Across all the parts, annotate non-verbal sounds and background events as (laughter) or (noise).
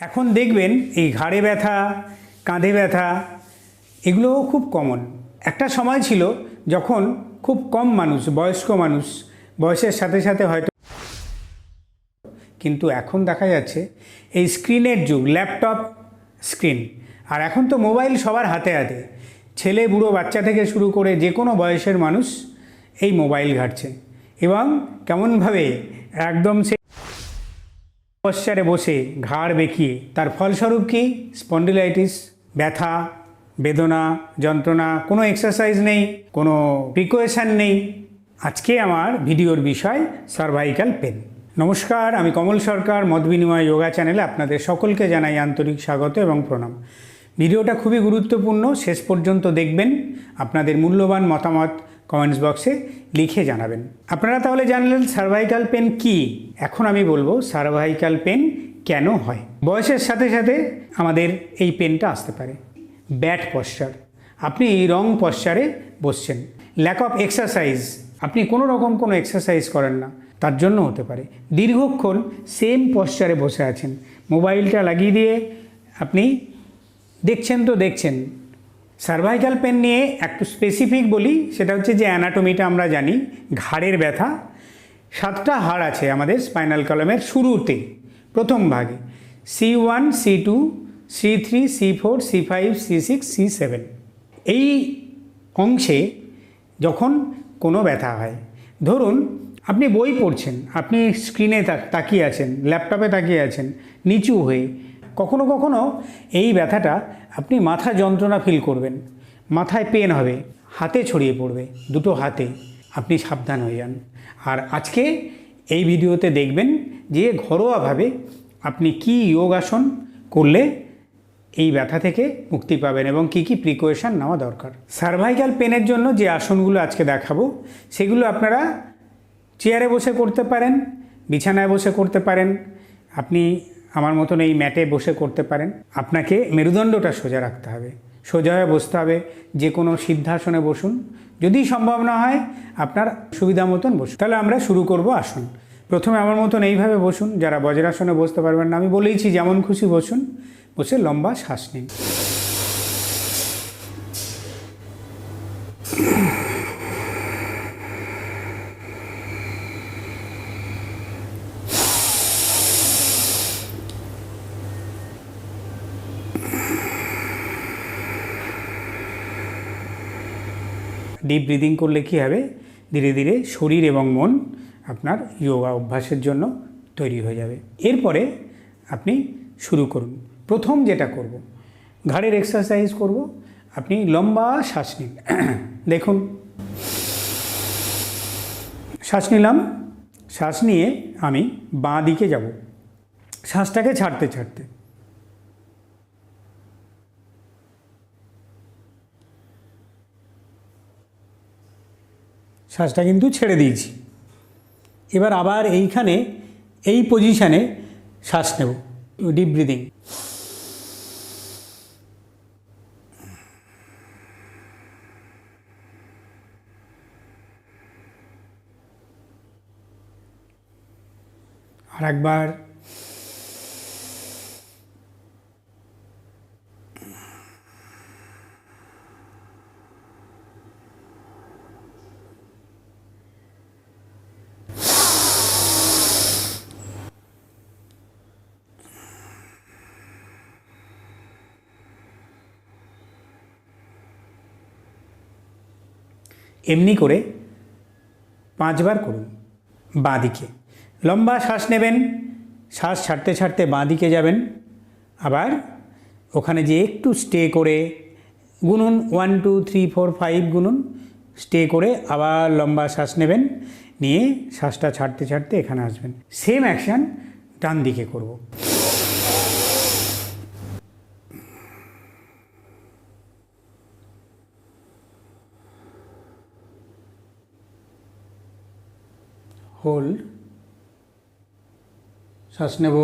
এখন দেখবেন এই ঘাড়ে ব্যথা, কাঁধে ব্যথা, এগুলোও খুব কমন একটা সময় ছিল যখন খুব কম মানুষ, বয়স্ক মানুষ, বয়সের সাথে সাথে হয়তো কিন্তু এখন দেখা যাচ্ছে এই স্ক্রিনের যুগ, ল্যাপটপ স্ক্রিন। আর এখন তো মোবাইল সবার হাতে হাতে। ছেলে, বুড়ো, বাচ্চা থেকে শুরু করে যে কোনো বয়সের মানুষ এই মোবাইল ঘাটছে। এবং কেমনভাবে একদম সে পশ্চারে বসে ঘাড় বেঁকিয়ে, তার ফলস্বরূপ কি? স্পন্ডিলাইটিস, ব্যথা, বেদনা, যন্ত্রণা, কোনো এক্সারসাইজ নেই, কোনো প্রিকোয়েশান নেই। আজকে আমার ভিডিওর বিষয় সার্ভাইকাল পেন নমস্কার, আমি কমল সরকার, মত বিনিময় যোগা চ্যানেলে আপনাদের সকলকে জানাই আন্তরিক স্বাগত এবং প্রণাম। ভিডিওটা খুবই গুরুত্বপূর্ণ, শেষ পর্যন্ত দেখবেন। আপনাদের মূল্যবান মতামত কমেন্টস বক্সে লিখে জানাবেন। আপনারা তাহলে জানলেন সার্ভাইকাল পেন কি? এখন আমি বলব সার্ভাইকাল পেন কেন হয়? বয়সের সাথে সাথে আমাদের এই পেনটা আসতে পারে। ব্যাট পশ্চার আপনি রং পশ্চারে বসছেন। ল্যাক অফ এক্সারসাইজ আপনি কোনো রকম কোনো এক্সারসাইজ করেন না। তার জন্য হতে পারে। দীর্ঘক্ষণ সেম পশ্চারে বসে আছেন। মোবাইলটা লাগিয়ে দিয়ে আপনি দেখছেন তো দেখছেন। সার্ভাইকাল পেন নিয়ে একটু স্পেসিফিক বলি, সেটা হচ্ছে যে অ্যানাটমিটা আমরা জানি, ঘাড়ের ব্যথা। সাতটা হাড় আছে আমাদের স্পাইনাল কলমের শুরুতে, প্রথম ভাগে। C one C two C three C four C five C six C seven এই অংশে যখন কোনো ব্যথা হয়, ধরুন আপনি বই পড়ছেন, আপনি স্ক্রিনে তাকিয়ে আছেন ল্যাপটপে তাকিয়ে আছেন, নিচু হয়ে কখনো কখনো এই ব্যথাটা আপনি মাথা যন্ত্রণা ফিল করবেন। মাথায় পেন হবে, হাতে ছড়িয়ে পড়বে, দুটো হাতে। আপনি সাবধান হয়ে যান। আর আজকে এই ভিডিওতে দেখবেন যে ঘরোয়াভাবে আপনি কি যোগাসন করলে এই ব্যথা থেকে মুক্তি পাবেন এবং কি কি প্রিকোয়েশন নেওয়া দরকার। সার্ভাইকাল পেনের জন্য যে আসনগুলো আজকে দেখাবো, সেগুলো আপনারা চেয়ারে বসে করতে পারেন, বিছানায় বসে করতে পারেন। আপনি আমার মতন এই ম্যাটে বসে করতে পারেন। আপনাকে মেরুদণ্ডটা সোজা রাখতে হবে। সোজা বসতে হবে, যে কোনো সিদ্ধাসনে বসুন। যদি সম্ভব না হয়, আপনার সুবিধা মতন বসুন। তাহলে আমরা শুরু করব আসন। প্রথমে আমার মতন এইভাবে বসুন, যারা বজ্রাসনে বসতে পারবেন না। আমি বলেইছি, যেমন খুশি বসুন। বসে লম্বা শ্বাস নিন। ডিপ ব্রিদিং করলে কী হবে? ধীরে ধীরে শরীর এবং মন আপনার যোগা অভ্যাসের জন্য তৈরি হয়ে যাবে। এরপরে আপনি শুরু করুন। প্রথম যেটা করব, ঘাড়ের এক্সারসাইজ করব। আপনি লম্বা শ্বাস নিন। (clears throat) দেখুন। শ্বাস নিলাম। শ্বাস নিয়ে আমি বাঁ দিকে যাব। শ্বাসটাকে ছাড়তে ছাড়তে। শ্বাসটা কিন্তু ছেড়ে দিয়েছি। এবার আবার এইখানে, এই পজিশানে শ্বাস নেব ডিপ ব্রিদিং আর একবার এমনি করে পাঁচবার করুন বাঁ দিকে লম্বা শ্বাস নেবেন, শ্বাস ছাড়তে ছাড়তে বাঁ দিকে যাবেন। আবার ওখানে যে একটু স্টে করে গুনুন one two three four five গুনুন stay করে আবার লম্বা শ্বাস নেবেন, নিয়ে শ্বাসটা ছাড়তে ছাড়তে এখানে আসবেন। সেম অ্যাকশান ডান দিকে করব। হোল্ড শ্বাস নেব।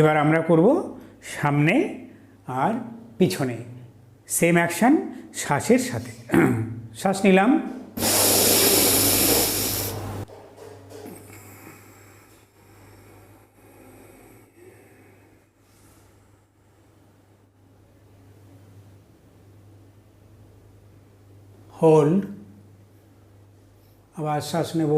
এবার আমরা করব সামনে আর পিছনে। সেম অ্যাকশান শ্বাসের সাথে। (clears throat) শ্বাস নিলাম। হোল্ড আবার শ্বাস নেব।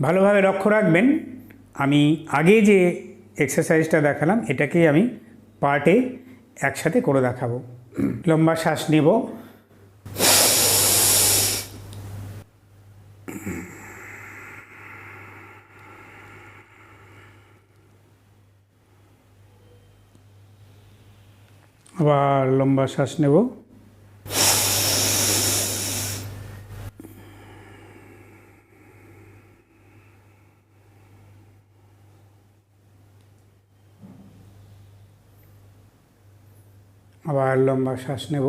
ভালোভাবে লক্ষ্য রাখবেন। আমি আগে যে এক্সারসাইজটা দেখালাম, এটাকেই আমি পার্টে একসাথে করে দেখাবো। লম্বা শ্বাস নেব। আবার লম্বা শ্বাস নেব। আবার লম্বা শ্বাস নেব।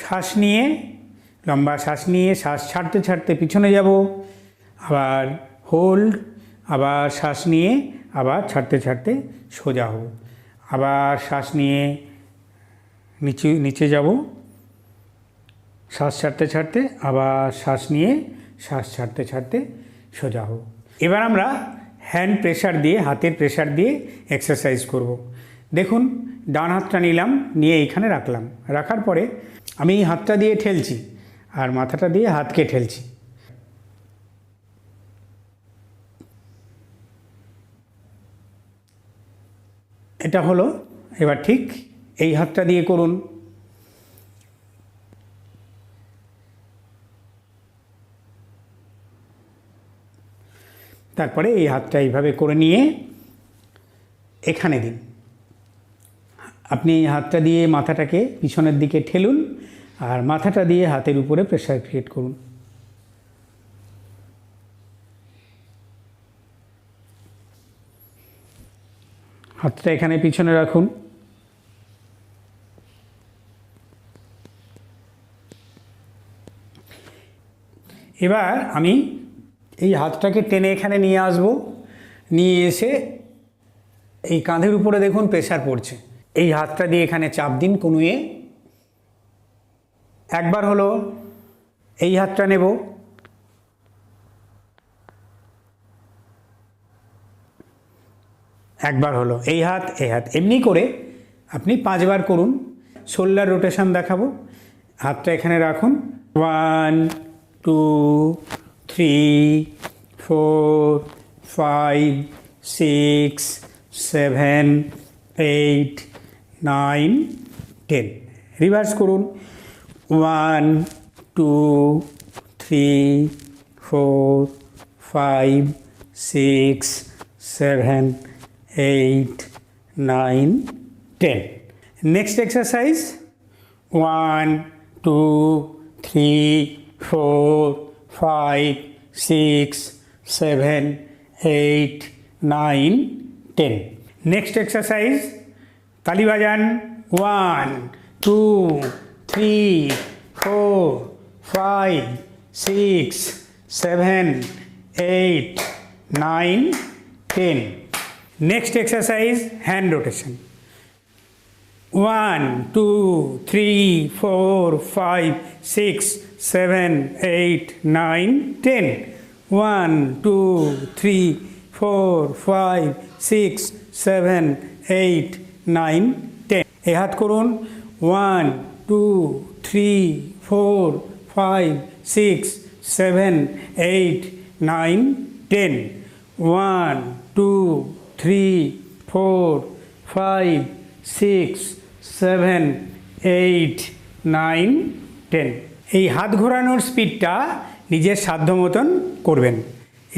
শ্বাস নিয়ে লম্বা শ্বাস নিয়ে শ্বাস ছাড়তে ছাড়তে পিছনে যাব, আবার হোল্ড আবার শ্বাস নিয়ে আবার ছাড়তে ছাড়তে সোজা হব, আবার শ্বাস নিয়ে নিচে নিচে যাব, শ্বাস ছাড়তে ছাড়তে আবার শ্বাস নিয়ে শ্বাস ছাড়তে ছাড়তে সোজা হব এবার আমরা হ্যান্ড প্রেশার দিয়ে, হাতের প্রেশার দিয়ে এক্সারসাইজ করব। দেখুন, ডান হাতটা নিলাম, নিয়ে এইখানে রাখলাম, রাখার পরে আমি এই হাতটা দিয়ে ঠেলছি আর মাথাটা দিয়ে হাতকে ঠেলছি। এটা হলো, এবার ঠিক এই হাতটা দিয়ে করুন। তারপরে এই হাতটা এইভাবে করে নিয়ে এখানে দিন। আপনি এই হাতটা দিয়ে মাথাটাকে পিছনের দিকে ঠেলুন। আর মাথাটা দিয়ে হাতের উপরে প্রেশার ক্রিয়েট করুন। হাতটা এখানে পিছনে রাখুন। এবার আমি এই হাতটাকে টেনে এখানে নিয়ে আসব। নিয়ে এসে এই কাঁধের উপরে দেখুন প্রেশার পড়ছে। এই হাতটা দিয়ে এখানে চাপ দিন কনুয়ে একবার হলো এই হাতটা নেব। একবার হলো এই হাত এই হাত। এমনি করে আপনি পাঁচবার করুন। শোল্ডার রোটেশন দেখাবো। হাতটা এখানে রাখুন। One, two, three, four, five, six, seven, eight, nine, ten. Reverse করুন। One, two, three, four, five, six, seven, eight, nine, ten. Next exercise. One, two, three, four, five, six, seven, eight, nine, ten. Next exercise. তালি বাজান one, two three four five six seven eight nine ten next exercise hand rotation one two three four five six seven eight nine ten one two three four five six seven eight nine ten এ হাত করুন। One two three four five six seven eight nine ten one two three four five six seven eight nine ten এই হাত ঘোরানোর স্পিডটা নিজের সাধ্য মতন করবেন।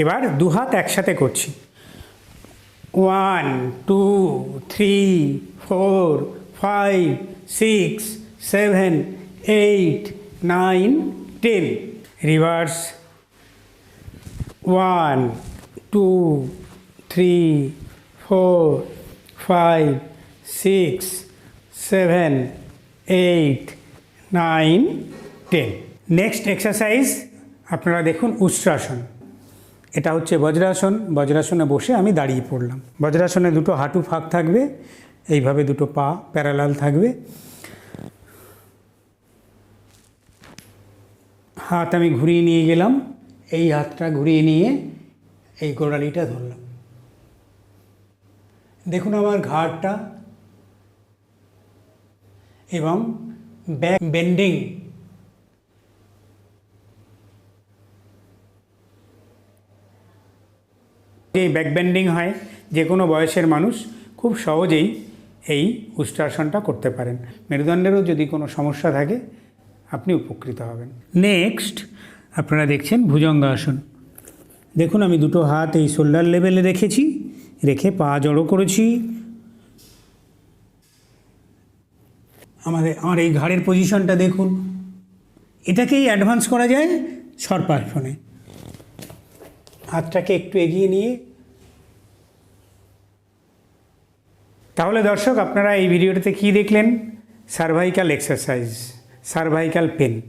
এবার দু হাত একসাথে করছি। One two three four five six seven, eight, nine, ten. Reverse. One, two, three, four, five, six, seven, eight, nine, ten. Next exercise, আপনারা দেখুন উষ্ট্রাসন এটা হচ্ছে বজ্রাসন। বজ্রাসনে বসে আমি দাঁড়িয়ে পড়লাম। বজ্রাসনে দুটো হাঁটু ফাঁক থাকবে, এইভাবে দুটো পা প্যারালাল থাকবে। হাত আমি ঘুরিয়ে নিয়ে গেলাম। এই হাতটা ঘুরিয়ে নিয়ে এই গোড়ালিটা ধরলাম। দেখুন আমার ঘাড়টা এবং ব্যাক বেন্ডিং যে ব্যাক বেন্ডিং হয় যে কোনো বয়সের মানুষ খুব সহজেই এই উষ্ট্রাসনটা করতে পারেন। মেরুদণ্ডেরও যদি কোনো সমস্যা থাকে আপনি উপকৃত হবেন। নেক্সট আপনারা দেখছেন ভুজঙ্গাসন। দেখুন, আমি দুটো হাত এই শোল্ডার লেভেলে রেখেছি, রেখে পা জড়ো করেছি। আমাদের, আমার এই ঘাড়ের পজিশনটা দেখুন। এটাকেই অ্যাডভান্স করা যায় সরপাসনে হাতটাকে একটু এগিয়ে নিয়ে। তাহলে দর্শক, আপনারা এই ভিডিওটাতে কি দেখলেন? Cervical exercise cervical pain.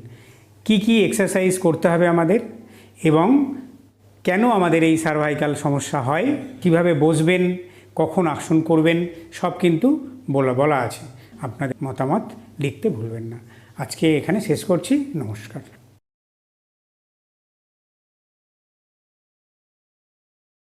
কি কি এক্সারসাইজ করতে হবে আমাদের এবং কেন আমাদের এই সার্ভাইকাল সমস্যা হয়, কীভাবে বসবেন, কখন আসন করবেন, সব কিন্তু বলা বলা আছে। আপনাদের মতামত লিখতে ভুলবেন না। আজকে এখানে শেষ করছি। নমস্কার।